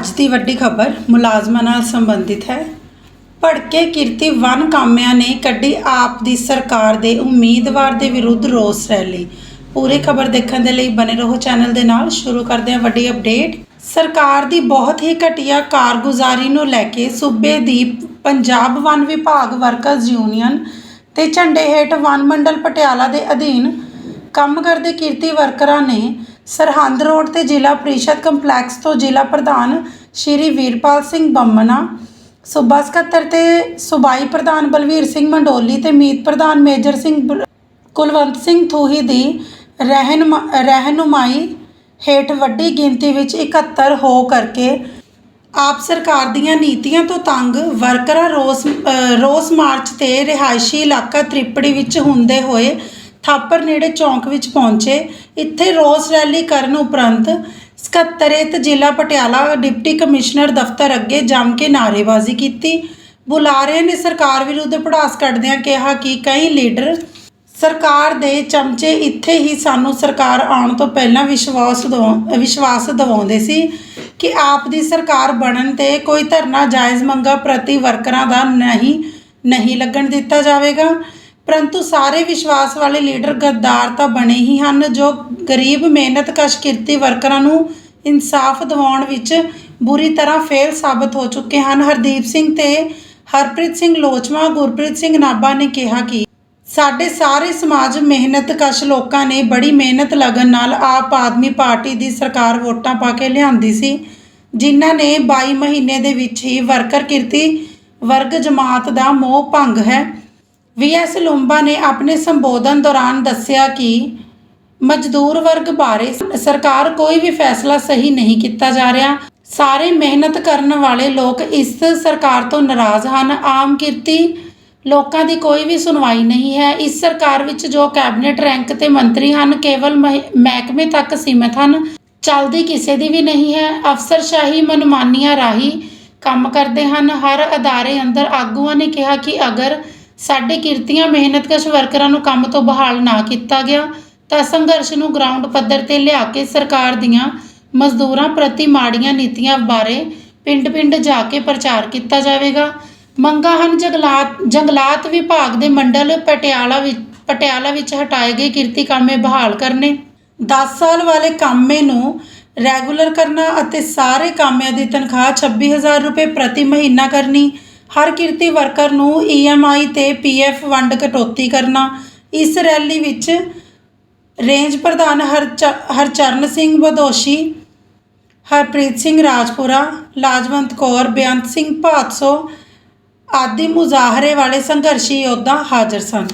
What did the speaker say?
ਅੱਜ ਦੀ ਵੱਡੀ ਖਬਰ ਮੁਲਾਜ਼ਮਾਂ ਨਾਲ ਸੰਬੰਧਿਤ ਹੈ। ਭੜਕੇ ਕਿਰਤੀ ਵਨ ਕਾਮਿਆਂ ਨੇ ਕੱਢੀ ਆਪ ਦੀ ਸਰਕਾਰ ਦੇ ਉਮੀਦਵਾਰ ਦੇ ਵਿਰੁੱਧ ਰੋਸ ਰੈਲੀ। ਪੂਰੀ ਖਬਰ ਦੇਖਣ ਦੇ ਲਈ ਬਨੇ ਰਹੋ ਚੈਨਲ ਦੇ ਨਾਲ। ਸ਼ੁਰੂ ਕਰਦੇ ਹਾਂ ਵੱਡੀ ਅਪਡੇਟ। ਸਰਕਾਰ ਦੀ ਬਹੁਤ ਹੀ ਘਟੀਆ ਕਾਰਗੁਜ਼ਾਰੀ ਨੂੰ ਲੈ ਕੇ ਸੂਬੇ ਦੀ ਪੰਜਾਬ ਵਨ ਵਿਭਾਗ ਵਰਕਰਜ਼ ਯੂਨੀਅਨ ਤੇ ਝੰਡੇ ਹੇਠ ਵਨ ਮੰਡਲ ਪਟਿਆਲਾ ਦੇ ਅਧੀਨ ਕੰਮ ਕਰਦੇ ਕਿਰਤੀ ਵਰਕਰਾਂ ਨੇ ਸਰਹੰਦ ਰੋਡ ਤੇ ਜ਼ਿਲ੍ਹਾ ਪ੍ਰੀਸ਼ਦ ਕੰਪਲੈਕਸ ਤੋਂ ਜ਼ਿਲ੍ਹਾ ਪ੍ਰਧਾਨ ਸ਼੍ਰੀ ਵੀਰਪਾਲ ਸਿੰਘ ਬੰਮਨਾ ਸੂਬਾ ਸਕੱਤਰ ਤੇ ਸੂਬਾਈ ਪ੍ਰਧਾਨ ਬਲਵੀਰ ਸਿੰਘ ਮੰਡੋਲੀ ਤੇ ਮੀਤ ਪ੍ਰਧਾਨ ਮੇਜਰ ਸਿੰਘ ਬਲ- ਕੁਲਵੰਤ ਸਿੰਘ ਥੂਹੀ ਦੀ ਰਹਿਨਮਾ- ਰਹਿਨੁਮਾਈ ਹੇਠ ਵੱਡੀ ਗਿਣਤੀ ਵਿੱਚ ਇਕੱਤਰ ਹੋ ਕਰਕੇ ਆਪ ਸਰਕਾਰ ਦੀਆਂ ਨੀਤੀਆਂ ਤੋਂ ਤੰਗ ਵਰਕਰਾਂ ਰੋਸ ਰੋਸ ਮਾਰਚ ਤੇ ਰਿਹਾਇਸ਼ੀ ਇਲਾਕਾ ਤ੍ਰਿਪੜੀ ਵਿੱਚ ਹੁੰਦੇ ਹੋਏ ਥਾਪਰ ਨੇੜੇ ਚੌਂਕ ਵਿੱਚ ਪਹੁੰਚੇ। ਇੱਥੇ ਰੋਸ ਰੈਲੀ ਕਰਨ ਉਪਰੰਤ ਸਕੱਤਰੇਤ ਜ਼ਿਲ੍ਹਾ ਪਟਿਆਲਾ ਡਿਪਟੀ ਕਮਿਸ਼ਨਰ ਦਫ਼ਤਰ ਅੱਗੇ ਜੰਮ ਕੇ ਨਾਅਰੇਬਾਜ਼ੀ ਕੀਤੀ। ਬੁਲਾਰੇ ਨੇ ਸਰਕਾਰ ਵਿਰੁੱਧ ਪੜਾਸ ਕੱਢਦਿਆਂ ਕਿਹਾ ਕਿ ਕਈ ਲੀਡਰ ਸਰਕਾਰ ਦੇ ਚਮਚੇ ਇੱਥੇ ਹੀ ਸਾਨੂੰ ਸਰਕਾਰ ਆਉਣ ਤੋਂ ਪਹਿਲਾਂ ਵਿਸ਼ਵਾਸ ਦਿਵਾ, ਵਿਸ਼ਵਾਸ ਦਿਵਾਉਂਦੇ ਸੀ ਕਿ ਆਪ ਦੀ ਸਰਕਾਰ ਬਣਨ ਤੇ ਕੋਈ ਧਰਨਾ ਜਾਇਜ਼ ਮੰਗਾਂ ਪ੍ਰਤੀ ਵਰਕਰਾਂ ਦਾ ਨਹੀਂ ਨਹੀਂ ਲੱਗਣ ਦਿੱਤਾ ਜਾਵੇਗਾ। ਪਰੰਤੂ ਸਾਰੇ ਵਿਸ਼ਵਾਸ ਵਾਲੇ ਲੀਡਰ ਗੱਦਾਰ ਤਾਂ ਬਣੇ ਹੀ ਹਨ, ਜੋ ਗਰੀਬ ਮਿਹਨਤਕਸ਼ ਕਿਰਤੀ ਵਰਕਰਾਂ ਨੂੰ ਇਨਸਾਫ ਦਿਵਾਉਣ ਵਿੱਚ ਬੁਰੀ ਤਰ੍ਹਾਂ ਫੇਲ ਸਾਬਤ ਹੋ ਚੁੱਕੇ ਹਨ। ਹਰਦੀਪ ਸਿੰਘ ਤੇ ਹਰਪ੍ਰੀਤ ਸਿੰਘ ਲੋਚਵਾ, ਗੁਰਪ੍ਰੀਤ ਸਿੰਘ ਨਾਭਾ ਨੇ ਕਿਹਾ ਕਿ ਸਾਡੇ ਸਾਰੇ ਸਮਾਜ ਮਿਹਨਤਕਸ਼ ਲੋਕਾਂ ਨੇ ਬੜੀ ਮਿਹਨਤ ਲਗਨ ਨਾਲ ਆਪ ਆਦਮੀ ਪਾਰਟੀ ਦੀ ਸਰਕਾਰ ਵੋਟਾਂ ਪਾ ਕੇ ਲਿਆਂਦੀ ਸੀ, ਜਿਨ੍ਹਾਂ ਨੇ 22 ਮਹੀਨੇ ਦੇ ਵਿੱਚ ਹੀ ਵਰਕਰ ਕਿਰਤੀ ਵਰਗ ਜਮਾਤ ਦਾ ਮੋਹ ਭੰਗ ਹੈ। ਵੀਐਸ ਲੁੰਬਾ ਨੇ ਆਪਣੇ ਸੰਬੋਧਨ ਦੌਰਾਨ ਦੱਸਿਆ ਕਿ ਮਜ਼ਦੂਰ ਵਰਗ ਬਾਰੇ ਸਰਕਾਰ ਕੋਈ ਵੀ ਫੈਸਲਾ ਸਹੀ ਨਹੀਂ ਕੀਤਾ ਜਾ ਰਿਹਾ। ਸਾਰੇ ਮਿਹਨਤ ਕਰਨ ਵਾਲੇ ਲੋਕ ਇਸ ਸਰਕਾਰ ਤੋਂ ਨਾਰਾਜ਼ ਹਨ। ਆਮ ਕਿਰਤੀ ਲੋਕਾਂ ਦੀ ਕੋਈ ਵੀ ਸੁਣਵਾਈ ਨਹੀਂ ਹੈ। ਇਸ ਸਰਕਾਰ ਵਿੱਚ ਜੋ ਕੈਬਨਿਟ ਰੈਂਕ ਤੇ ਮੰਤਰੀ ਹਨ, ਕੇਵਲ ਮਹਿ- ਮਹਿਕਮੇ ਤੱਕ ਸੀਮਿਤ ਹਨ। ਚਲਦੀ ਕਿਸੇ ਦੀ ਵੀ ਨਹੀਂ ਹੈ। ਅਫਸਰਸ਼ਾਹੀ ਮਨਮਾਨੀਆਂ ਰਾਹੀਂ ਕੰਮ ਕਰਦੇ ਹਨ। ਹਰ ਅਦਾਰੇ ਅੰਦਰ ਆਗੂਆਂ ਨੇ ਕਿਹਾ ਕਿ ਅਗਰ ਸਾਡੇ ਕਿਰਤੀਆਂ ਮਿਹਨਤਕਸ਼ ਵਰਕਰਾਂ ਨੂੰ ਕੰਮ ਤੋਂ ਬਹਾਲ ਨਾ ਕੀਤਾ ਗਿਆ, ਤਾਂ ਸੰਘਰਸ਼ ਨੂੰ ਗਰਾਊਂਡ ਪੱਧਰ ਤੇ ਲਿਆ ਕੇ ਸਰਕਾਰ ਦੀਆਂ ਮਜ਼ਦੂਰਾਂ ਪ੍ਰਤੀ ਮਾੜੀਆਂ ਨੀਤੀਆਂ ਬਾਰੇ ਪਿੰਡ-ਪਿੰਡ ਜਾ ਕੇ ਪ੍ਰਚਾਰ ਕੀਤਾ ਜਾਵੇਗਾ। ਮੰਗਾਂ ਹਨ ਜੰਗਲਾਤ ਜੰਗਲਾਤ ਵਿਭਾਗ ਦੇ ਮੰਡਲ ਪਟਿਆਲਾ ਵਿੱਚ ਪਟਿਆਲਾ ਵਿੱਚ ਹਟਾਏ ਗਏ ਕਿਰਤੀ ਕਾਮੇ ਬਹਾਲ ਕਰਨੇ। 10 ਸਾਲ ਵਾਲੇ ਕਾਮੇ ਨੂੰ ਰੈਗੂਲਰ ਕਰਨਾ ਅਤੇ ਸਾਰੇ ਕਾਮਿਆਂ ਦੀ ਤਨਖਾਹ 26000 ਰੁਪਏ ਪ੍ਰਤੀ ਮਹੀਨਾ ਕਰਨੀ ਹਰ ਕਿਰਤੀ ਵਰਕਰ ਨੂੰ ਈਐਮਆਈ ਤੇ ਪੀਐਫ ਵੰਡ ਕਟੌਤੀ ਕਰਨਾ। ਇਸ ਰੈਲੀ ਵਿੱਚ ਰੇਂਜ ਪ੍ਰਧਾਨ ਹਰਚ- ਹਰਚਰਨ ਸਿੰਘ ਬਦੋਸ਼ੀ, ਹਰਪ੍ਰੀਤ ਸਿੰਘ ਰਾਜਪੁਰਾ, ਲਾਜਵੰਤ ਕੌਰ ਬੇਅੰਤ ਸਿੰਘ ਭਾਦਸੋ ਆਦਿ ਮੁਜ਼ਾਹਰੇ ਵਾਲੇ ਸੰਘਰਸ਼ੀ ਯੋਧਾ ਹਾਜ਼ਰ ਸਨ।